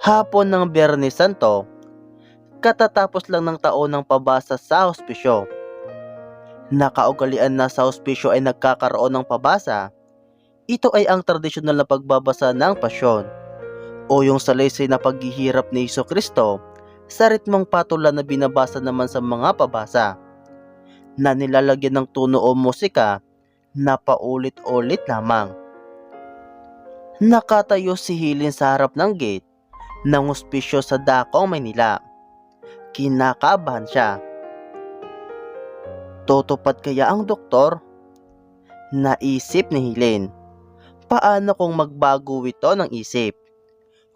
Hapon ng Biyernes Santo, katatapos lang ng taon ng pabasa sa hospisyo. Nakaugalian na sa hospisyo ay nagkakaroon ng pabasa. Ito ay ang tradisyonal na pagbabasa ng pasyon o yung salaysay na paghihirap ni Iso Kristo sa ritmong patulan na binabasa naman sa mga pabasa na nilalagyan ng tuno o musika na paulit-ulit lamang. Nakatayo si Hilin sa harap ng gate ng hospisyo sa Dakong, Maynila. Kinakabahan siya. Tutupad kaya ang doktor? Naisip ni Hilin. Paano kung magbago ito ng isip?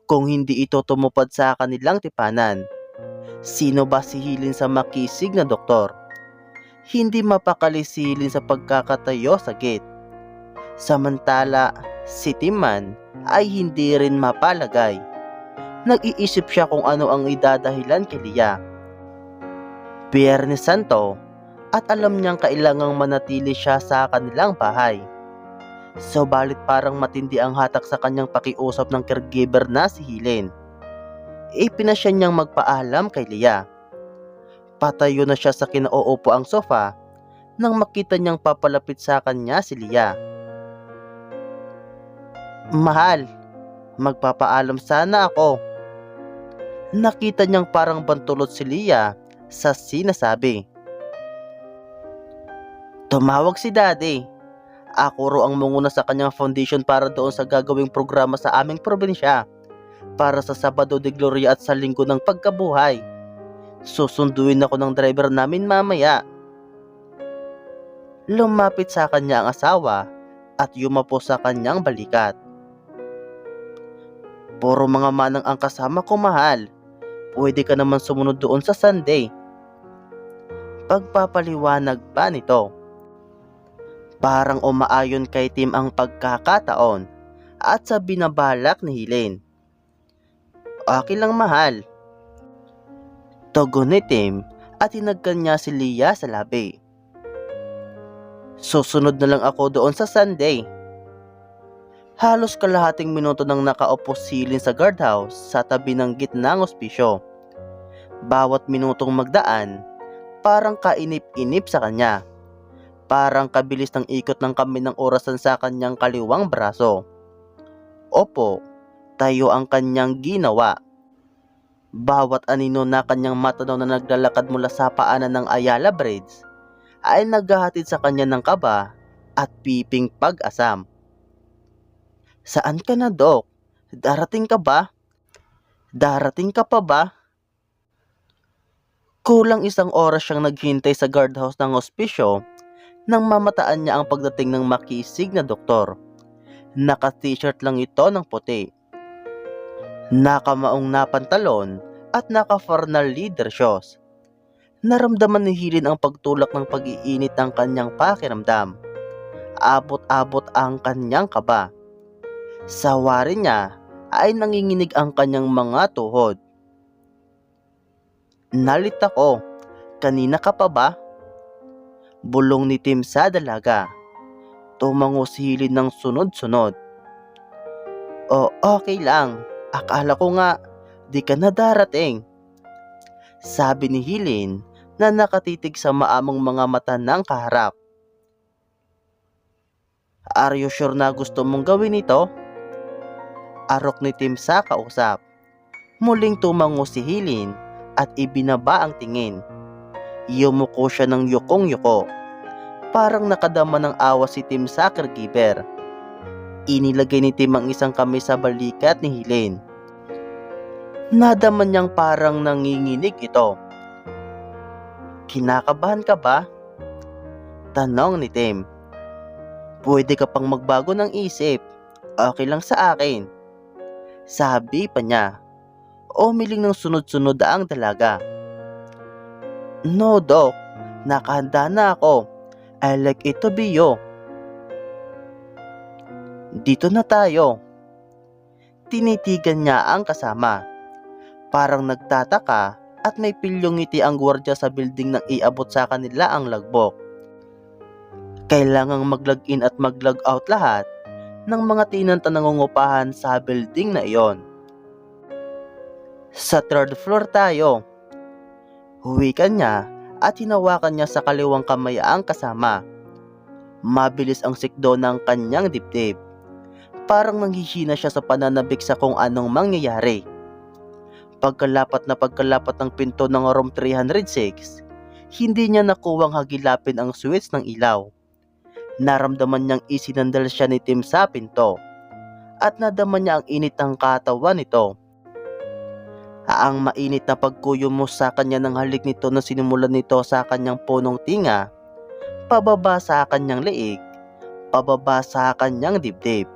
Kung hindi ito tumupad sa kanilang tipanan, sino ba si Hilin sa makisig na doktor? Hindi mapakali si Hilin sa pagkakatayo sa gate. Samantala, si Timan ay hindi rin mapalagay. Nag-iisip siya kung ano ang idadahilan kay Lia. Biyernes Santo at alam niyang kailangang manatili siya sa kanilang bahay. Subalit parang matindi ang hatak sa kanyang pakiusap ng caregiver na si Hilin. Ipinasya niyang magpaalam kay Lia. Patayo na siya sa kinauupo ang sofa nang makita niyang papalapit sa kanya si Lia. Mahal, magpapaalam sana ako. Nakita niyang parang bantulot si Lia sa sinasabi. Tumawag si daddy. Ako ro ang munguna sa kanyang foundation para doon sa gagawing programa sa aming probinsya para sa Sabado de Gloria at sa Linggo ng Pagkabuhay. Susunduin ako ng driver namin mamaya. Lumapit sa kanya ang asawa at yumapo sa kanyang balikat. Puro mga manang ang kasama ko mahal. Pwede ka naman sumunod doon sa Sunday. Pagpapaliwanag pa nito. Parang umaayon kay Tim ang pagkakataon at sa binabalak ni Hilene. Okay lang mahal. Tugon ni Tim at hinagkan niya si Lia sa labi. Susunod na lang ako doon sa Sunday. Halos kalahating minuto nang nakaupo silin sa guardhouse sa tabi ng gitnang ospisyo. Bawat minutong magdaan, parang kainip-inip sa kanya. Parang kabilis ng ikot ng kami ng orasan sa kanyang kaliwang braso. Opo, tayo ang kanyang ginawa. Bawat anino na kanyang matanaw na naglalakad mula sa paanan ng Ayala Bridge ay naghahatid sa kanya ng kaba at piping pag-asam. Saan ka na, Dok? Darating ka ba? Darating ka pa ba? Kulang isang oras siyang naghintay sa guardhouse ng hospisyo nang mamataan niya ang pagdating ng makisig na doktor. Naka-t-shirt lang ito ng puti. Nakamaong na pantalon at naka-formal leader shoes. Naramdaman ni Hilin ang pagtulak ng pag-iinit ng kanyang pakiramdam. Abot-abot ang kanyang kaba. Sa wari niya ay nanginginig ang kanyang mga tuhod. Nalit ako. Kanina ka pa ba? Bulong ni Tim sa dalaga. Tumango si Hilin ng sunod-sunod. O okay lang. Akala ko nga di ka na darating. Sabi ni Hilin na nakatitig sa maamong mga mata ng kaharap. Are you sure na gusto mong gawin ito? Arok ni Tim sa kausap. Muling tumango si Hilin at ibinaba ang tingin. Yumuko siya ng yukong-yuko. Parang nakadama ng awa si Tim sa caregiver. Inilagay ni Tim ang isang kamay sa balikat ni Hilin. Nadaman niyang parang nanginginig ito. Kinakabahan ka ba? Tanong ni Tim. Pwede ka pang magbago ng isip. Okay lang sa akin. Sabi pa niya. Umiling ng sunod-sunod ang dalaga. No, Doc. Nakahanda na ako. I like it to be you. Dito na tayo. Tinitigan niya ang kasama. Parang nagtataka at may pilyong ngiti ang gwardya sa building nang iabot sa kanila ang lagbok. Kailangang mag-log-in at mag-log out lahat ng mga tinanta nangungupahan sa building na iyon. Sa third floor tayo. Huwikan niya at hinawakan niya sa kaliwang kamay ang kasama. Mabilis ang sikdo ng kanyang dibdib. Parang nanghihina siya sa pananabik sa kung anong mangyayari. Pagkalapat na pagkalapat ng pinto ng room 306, hindi niya nakuwang hagilapin ang switch ng ilaw. Naramdaman niyang isinandal siya ni Tim sa pinto at nadama niya ang init ng katawan nito. Ang mainit na pagkuyo mo sa kanya ng halik nito na sinimulan nito sa kanyang punong tinga, pababa sa kanyang leeg, pababa sa kanyang dibdib.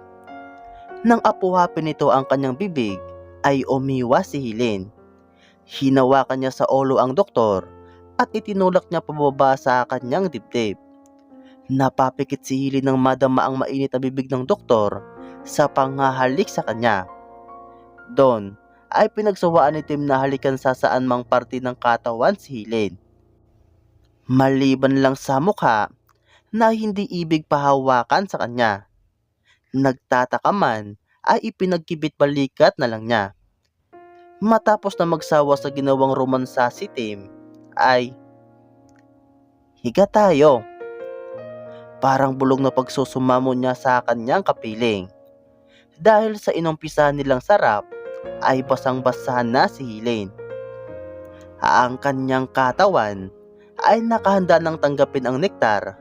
Nang apuhapin nito ang kanyang bibig, ay umiwa si Hilin. Hinawakan niya sa ulo ang doktor at itinulak niya pababa sa kanyang dibdib. Napapikit si Hilin ng madama ang mainit na bibig ng doktor sa panghahalik sa kanya. Doon ay pinagsawaan ni Tim na halikan sa saan mang parte ng katawan si Hilin. Maliban lang sa mukha na hindi ibig pahawakan sa kanya. Nagtataka man ay ipinagkibit balikat na lang niya. Matapos na magsawa sa ginawang romansa si Tim, ay Higa tayo. Parang bulong na pagsusumamo niya sa kanyang kapiling. Dahil sa inumpisahan nilang sarap, ay basang-basa na si Hilane. Ang kanyang katawan ay nakahanda ng tanggapin ang nektar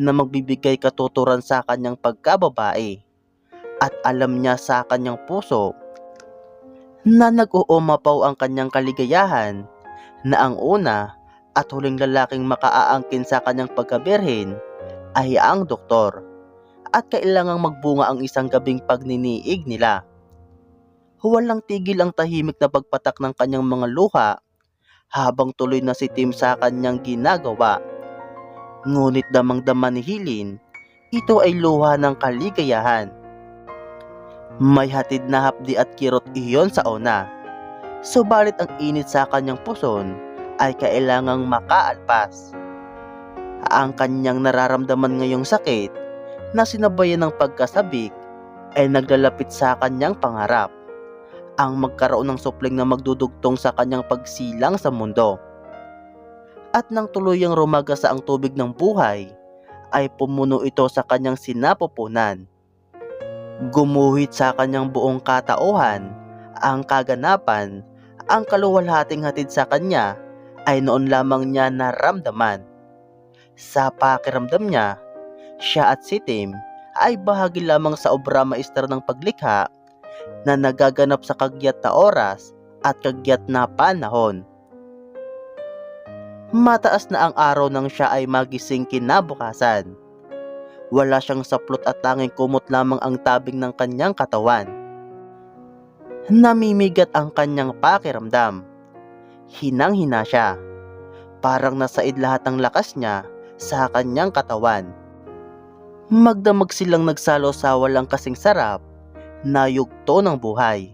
na magbibigay katuturan sa kanyang pagkababae at alam niya sa kanyang puso na nag-uumapaw ang kanyang kaligayahan na ang una at huling lalaking makaaangkin sa kanyang pagkabirhin ay ang doktor at kailangang magbunga ang isang gabing pagniniig nila. Walang tigil ang tahimik na pagpatak ng kanyang mga luha habang tuloy na si Tim sa kanyang ginagawa. Ngunit damang-dama ni Hilin, ito ay luha ng kaligayahan. May hatid na hapdi at kirot iyon sa una. Subalit ang init sa kanyang puson ay kailangang makaalpas. Ang kanyang nararamdaman ngayong sakit na sinabayan ng pagkasabik ay naglalapit sa kanyang pangarap ang magkaroon ng supling na magdudugtong sa kanyang pagsilang sa mundo. At nang tuluyang rumaga sa ang tubig ng buhay, ay pumuno ito sa kanyang sinapupunan. Gumuhit sa kanyang buong katauhan, ang kaganapan, ang kaluwalhating hatid sa kanya ay noon lamang niya naramdaman. Sa pakiramdam niya, siya at si Tim ay bahagi lamang sa obra maestra ng paglikha na nagaganap sa kagyat na oras at kagyat na panahon. Mataas na ang araw nang siya ay magising kinabukasan. Wala siyang saplot at tanging kumot lamang ang tabing ng kanyang katawan. Namimigat ang kanyang pakiramdam. Hinang-hina siya. Parang nasaid lahat ng lakas niya sa kanyang katawan. Magdamag silang nagsalo sa walang kasing sarap na yugto ng buhay.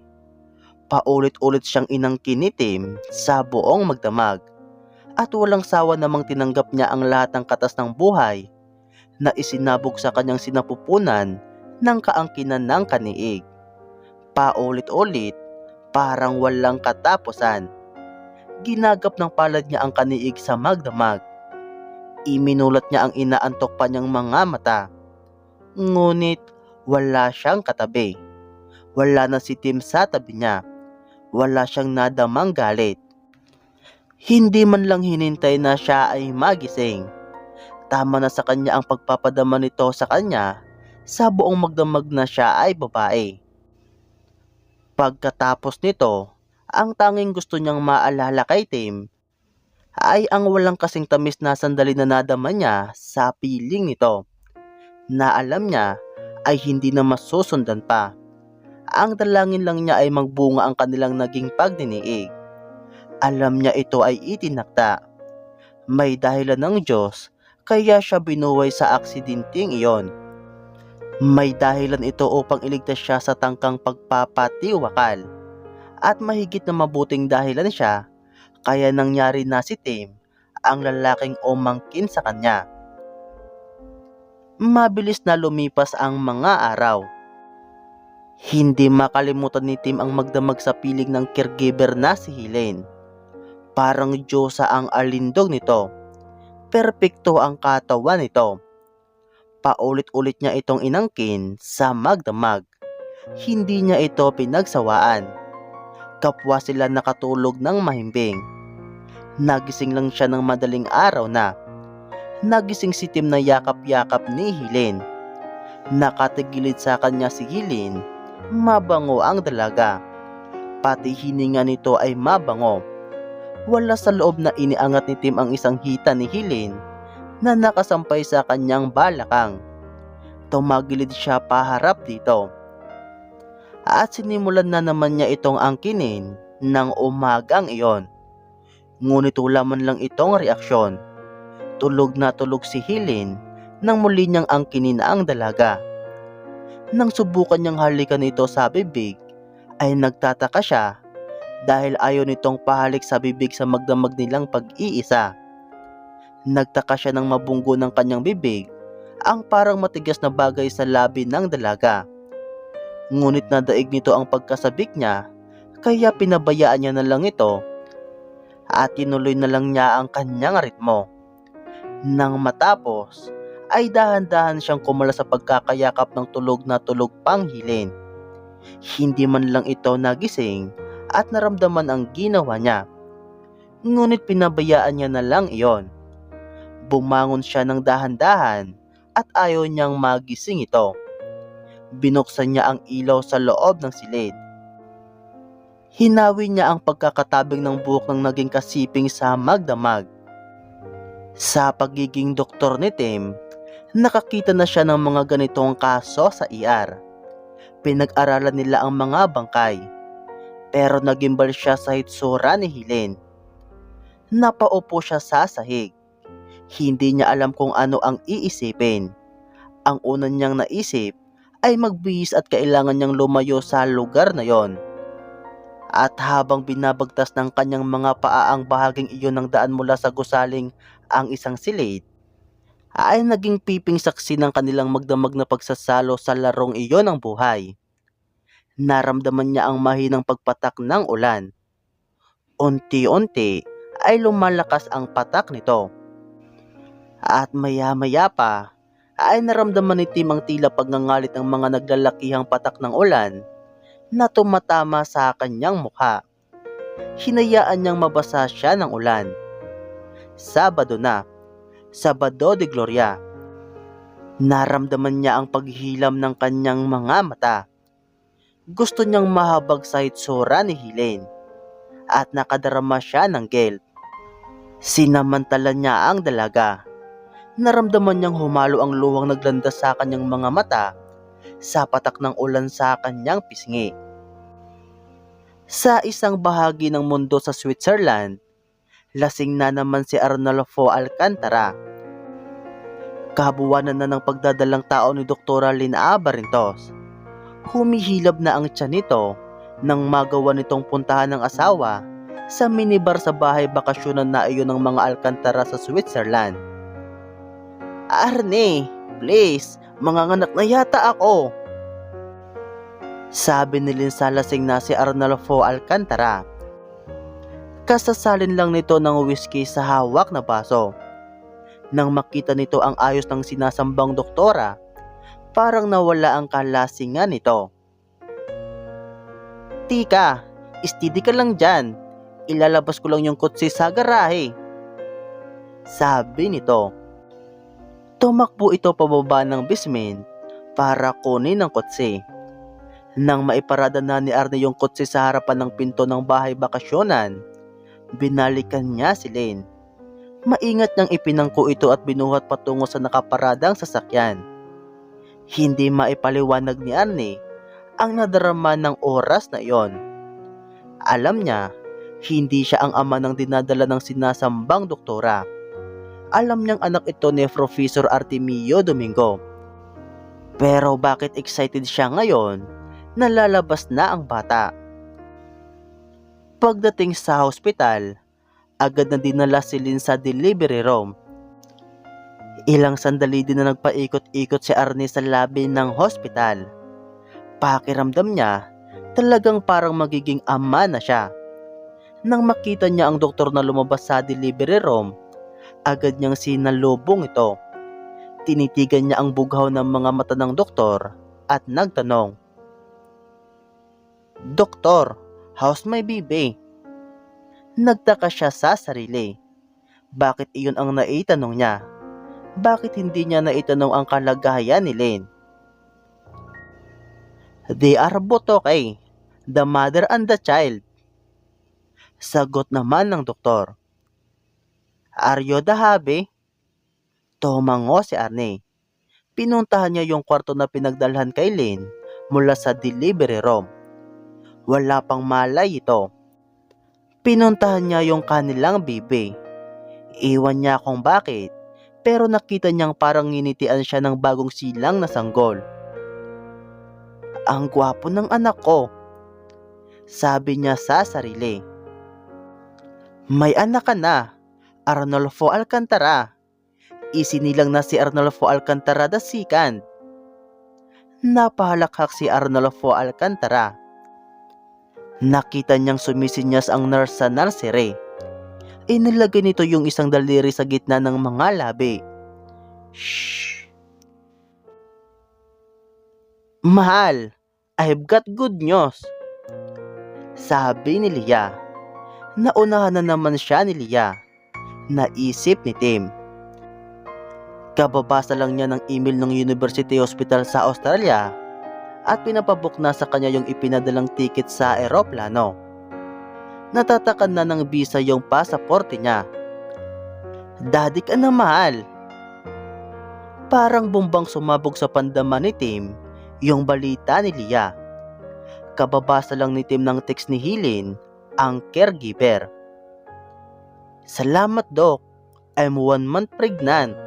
Paulit-ulit siyang inangkin ni Tim sa buong magdamag at walang sawa namang tinanggap niya ang lahat ng katas ng buhay na isinabog sa kanyang sinapupunan ng kaangkinan ng kaniig. Paulit-ulit, parang walang katapusan. Ginagap ng palad niya ang kaniig sa magdamag. Iminulat niya ang inaantok pa niyang mga mata. Ngunit wala siyang katabi. Wala na si Tim sa tabi niya. Wala siyang nadamang galit. Hindi man lang hinintay na siya ay magising. Tama na sa kanya ang pagpapadama nito sa kanya sa buong magdamag na siya ay babae. Pagkatapos nito, ang tanging gusto niyang maalala kay Tim ay ang walang kasing tamis na sandali na nadama niya sa piling nito na alam niya ay hindi na masusundan pa. Ang dalangin lang niya ay magbunga ang kanilang naging pagdiniig. Alam niya ito ay itinakta. May dahilan ng Diyos kaya siya binuhay sa aksidenteng iyon. May dahilan ito upang iligtas siya sa tangkang pagpapatiwakal. At mahigit na mabuting dahilan siya kaya nangyari na si Tim ang lalaking umangkin sa kanya. Mabilis na lumipas ang mga araw. Hindi makalimutan ni Tim ang magdamag sa piling ng caregiver na si Helen. Parang Diyosa ang alindog nito. Perpekto ang katawan nito. Paulit-ulit niya itong inangkin sa magdamag. Hindi niya ito pinagsawaan. Kapwa sila nakatulog ng mahimbing. Nagising lang siya ng madaling araw na. Nagising si Tim na yakap-yakap ni Helen. Nakatigilid sa kanya si Helen. Mabango ang dalaga. Pati hininga nito ay mabango. Wala sa loob na iniangat ni Tim ang isang hita ni Helen na nakasampay sa kanyang balakang. Tumagilid siya paharap dito. At sinimulan na naman niya itong angkinin ng umagang iyon. Ngunit wala man lang itong reaksyon. Tulog na tulog si Helen nang muli niyang angkinin ang dalaga. Nang subukan niyang halikan ito sa bibig, ay nagtataka siya dahil ayaw nitong pahalik sa bibig sa magdamag nilang pag-iisa. Nagtaka siya ng mabunggo ng kanyang bibig, ang parang matigas na bagay sa labi ng dalaga. Ngunit nadaig nito ang pagkasabik niya, kaya pinabayaan niya na lang ito at tinuloy na lang niya ang kanyang ritmo. Nang matapos, ay dahan-dahan siyang kumala sa pagkakayakap ng tulog na tulog pang hilin. Hindi man lang ito nagising at naramdaman ang ginawa niya. Ngunit pinabayaan niya na lang iyon. Bumangon siya ng dahan-dahan at ayaw niyang magising ito. Binuksan niya ang ilaw sa loob ng silid. Hinawi niya ang pagkakatabing ng buhok ng naging kasiping sa magdamag. Sa pagiging doktor ni Tim, nakakita na siya ng mga ganitong kaso sa ER. Pinag-aralan nila ang mga bangkay. Pero nagimbal siya sa hitsura ni Helen. Napaupo siya sa sahig. Hindi niya alam kung ano ang iisipin. Ang una niyang naisip ay magbihis at kailangan niyang lumayo sa lugar na yon. At habang binabagtas ng kanyang mga paa ang bahaging iyon ng daan mula sa gusaling ang isang silid, ay naging piping saksi ng kanilang magdamag na pagsasalo sa larong iyon ng buhay. Naramdaman niya ang mahinang pagpatak ng ulan. Unti-unti ay lumalakas ang patak nito. At maya-maya pa ay naramdaman ni Tim ang tila pagngangalit ng mga naglalakihang patak ng ulan na tumatama sa kanyang mukha. Hinayaan niyang mabasa siya ng ulan. Sabado na, Sabado de Gloria. Naramdaman niya ang paghilam ng kanyang mga mata. Gusto niyang mahabag sa hitsura ni Helen at nakadarama siya ng guilt. Sinamantala niya ang dalaga. Naramdaman niyang humalo ang luwang naglandas sa kanyang mga mata sa patak ng ulan sa kanyang pisngi. Sa isang bahagi ng mundo sa Switzerland, lasing na naman si Arnolfo Alcantara. Kabuwanan na ng pagdadalang tao ni Dr. Lina Abarintos. Humihilab na ang tiyan nito nang magawa nitong puntahan ng asawa sa minibar sa bahay bakasyonan na iyon ng mga Alcantara sa Switzerland. Arne, please, manganganak na yata ako. Sabi ni Linsa lasing na si Arnolfo Alcantara. Kasasalin lang nito ng whiskey sa hawak na baso. Nang makita nito ang ayos ng sinasambang doktora, parang nawala ang kalasingan nito. Tika, steady ka lang dyan. Ilalabas ko lang yung kutsi sa garahe. Sabi nito. Tumakbo ito pababa ng basement para kunin ang kotse. Nang maiparada na ni Arne yung kotse sa harapan ng pinto ng bahay bakasyonan, binalikan niya si Lane. Maingat niyang ipinangko ito at binuhat patungo sa nakaparadang sasakyan. Hindi maipaliwanag ni Arne ang nadarama ng oras na iyon. Alam niya, hindi siya ang ama ng dinadala ng sinasambang doktora. Alam niyang anak ito ni Professor Artemio Domingo. Pero bakit excited siya ngayon na lalabas na ang bata? Pagdating sa hospital, agad na dinala si Lynn sa delivery room. Ilang sandali din na nagpaikot-ikot si Arnie sa labi ng hospital. Pakiramdam niya, talagang parang magiging ama na siya. Nang makita niya ang doktor na lumabas sa delivery room, agad niyang sinalubong ito. Tinitigan niya ang bughaw ng mga mata ng doktor at nagtanong, Doktor, how's my baby? Nagtaka siya sa sarili. Bakit iyon ang naitanong niya? Bakit hindi niya naitanong ang kalagayan ni Lane? They are both okay. The mother and the child. Sagot naman ng doktor. The hubby? Tumango si Arne. Pinuntahan niya yung kwarto na pinagdalhan kay Lane mula sa delivery room. Wala pang malay ito. Pinuntahan niya yung kanilang bibi. Iwan niya kung bakit, pero nakita niyang parang nginitian siya ng bagong silang na sanggol. Ang gwapo ng anak ko, sabi niya sa sarili. May anak ka na, Arnolfo Alcantara. Isinilang na si Arnolfo Alcantara second. Napahalakhak si Arnolfo Alcantara. Nakita niyang sumisinyas ang nurse sa nursery. Inilagay nito yung isang daliri sa gitna ng mga labi. Shh! Mahal, I've got good news. Sabi ni Lia. Naunahan na naman siya ni Lia. Naisip ni Tim. Kababasa lang niya ng email ng University Hospital sa Australia at pinapabook na sa kanya yung ipinadalang ticket sa eroplano. Natatakan na ng visa yung pasaporte niya. Daddy ka na mahal. Parang bumbang sumabog sa pandama ni Tim yung balita ni Lia. Kababasa lang ni Tim ng text ni Hilin, ang caregiver. Salamat, Doc. I'm one month pregnant.